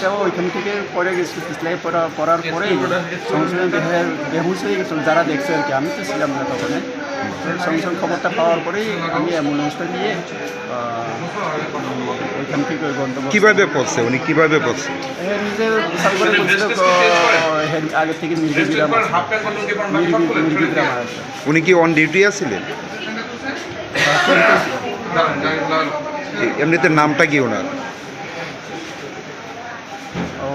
বাচ্চাটাও ওইখান থেকে পড়ে গেছিল পিছলাই পড়া পড়ার পরেই সঙ্গে সঙ্গে বেহুশ হয়ে গেছিল যারা দেখছে আর কি আমি তো ছিলাম না তখন সঙ্গে সঙ্গে খবরটা পাওয়ার পরেই আমি অ্যাম্বুলেন্সটা নিয়ে ওইখান থেকে ওই গন্তব্য কীভাবে পড়ছে উনি? কীভাবে পড়ছে? এ নিজে বিশাল করে বলছিল তো, আগে থেকে মির্গি গ্রাম আছে মির্গি মির্গি গ্রাম আছে উনি কি অন ডিউটি আছিলেন? এমনিতে নামটা কি ওনার? ও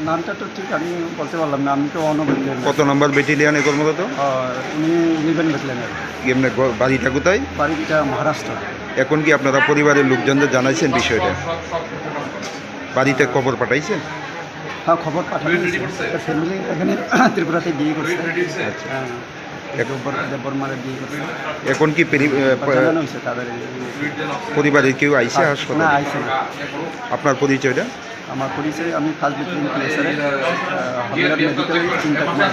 নামটা তো ঠিক আমি বলতে পারলাম না আমি তো অনবদ্য কত নম্বর বেটালিয়ানে কর্মরত? উনি ইলেভেন এমনি গ- বাড়িটা কোথায়? বাড়িটা মহারাষ্ট্র। এখন কি আপনারা পরিবারের লোকজনদের জানাইছেন বিষয়টা? বাড়িতে খবর পাঠাইছেন? হ্যাঁ খবর পাঠানো ফ্যামিলি এখানে ত্রিপুরাতে বিয়ে করছে। হ্যাঁ করছে। এখন কি পরিবারের কেউ আইসে না হাসপাতাল? না। আপনার পরিচয়টা? আমার পরিচয় আমি ফার্স্ট বিপ্লবী প্লেসারে হামদার মেডিকেল চিন্তা কুমার